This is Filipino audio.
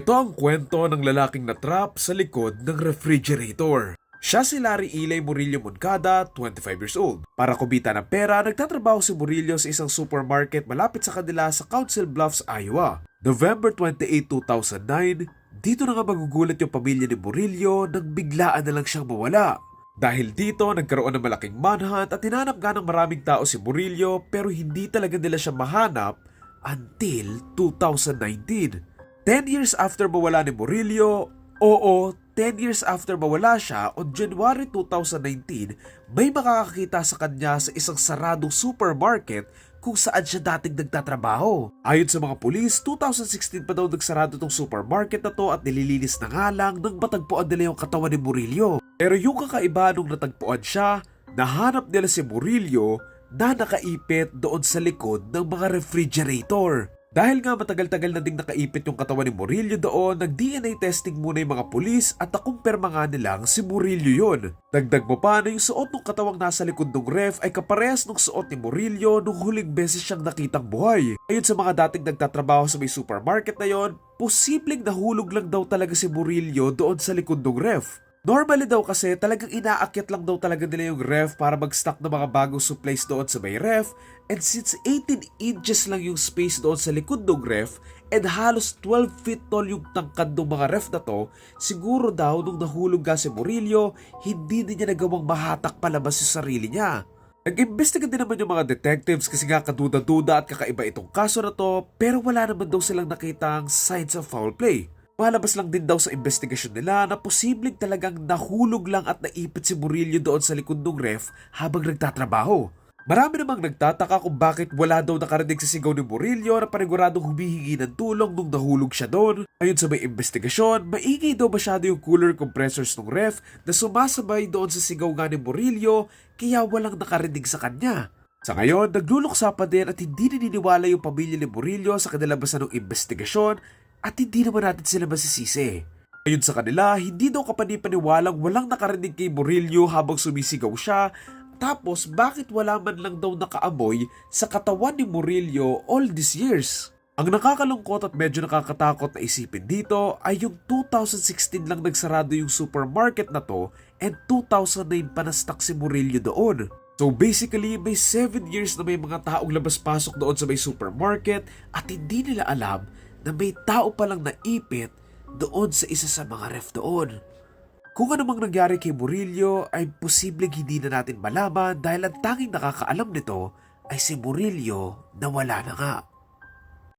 Ito ang kwento ng lalaking natrap sa likod ng refrigerator. Siya si Larry Ilay Murillo Moncada, 25 years old. Para kumita ng pera, nagtatrabaho si Murillo sa isang supermarket malapit sa kanila sa Council Bluffs, Iowa. November 28, 2009, dito na nga magugulat yung pamilya ni Murillo nang biglaan na lang siyang mawala. Dahil dito, nagkaroon ng malaking manhunt at tinanap nga ng maraming tao si Murillo pero hindi talaga nila siya mahanap until 2019. 10 years after mawala ni Murillo, oo, 10 years after mawala siya, on January 2019, may makakakita sa kanya sa isang saradong supermarket kung saan siya dating nagtatrabaho. Ayon sa mga pulis, 2016 pa daw nagsarado tong supermarket na to at nililinis na nga lang nang matagpuan nila yung katawan ni Murillo. Pero yung kakaiba nung natagpuan siya, nahanap nila si Murillo na nakaipit doon sa likod ng mga refrigerator. Dahil nga matagal-tagal na ding nakaipit yung katawan ni Murillo doon, nag-DNA testing muna yung mga pulis at nakumpirma nga nilang si Murillo yun. Dagdag mo pa na yung suot ng katawang nasa likod ng ref ay kaparehas ng suot ni Murillo nung huling beses siyang nakitang buhay. Ayon sa mga dating nagtatrabaho sa may supermarket na yon, posibleng nahulog lang daw talaga si Murillo doon sa likod ng ref. Normally daw kasi talagang inaakit lang daw talaga nila yung ref para mag-stock ng mga bagong supplies doon sa may ref and since 18 inches lang yung space doon sa likod ng ref and halos 12 feet tall yung tangkad ng mga ref na to, siguro daw nung nahulog nga si Murillo, hindi din niya nagawang mahatak palabas yung sarili niya. Nag-imbestiga din naman yung mga detectives kasi nga kaduda-duda at kakaiba itong kaso na to pero wala naman daw silang nakitang signs of foul play. Malabas lang din daw sa investigasyon nila na posibleng talagang nahulog lang at naipit si Murillo doon sa likod ng ref habang nagtatrabaho. Marami namang nagtataka kung bakit wala daw nakarinig sa sigaw ni Murillo na paniguradong humihingi ng tulong nung nahulog siya doon. Ayon sa may investigasyon, maingay daw masyado yung cooler compressors ng ref na sumasabay doon sa sigaw nga ni Murillo kaya walang nakarinig sa kanya. Sa ngayon, nagluluksa pa din at hindi naniniwala yung pamilya ni Murillo sa kanilabasan ng investigasyon at hindi naman natin sila masisisi. Ayon sa kanila, hindi daw kapanipaniwalang walang nakarinig kay Murillo habang sumisigaw siya tapos bakit wala man lang daw nakaamoy sa katawan ni Murillo all these years? Ang nakakalungkot at medyo nakakatakot na isipin dito ay yung 2016 lang nagsarado yung supermarket na to and 2009 pa na-stuck si Murillo doon. So basically, may 7 years na may mga taong labas-pasok doon sa may supermarket at hindi nila alam na may tao palang naipit doon sa isa sa mga ref doon. Kung ano mang nangyari kay Murillo ay posibleng hindi na natin malaman dahil ang tanging nakakaalam nito ay si Murillo na wala na nga.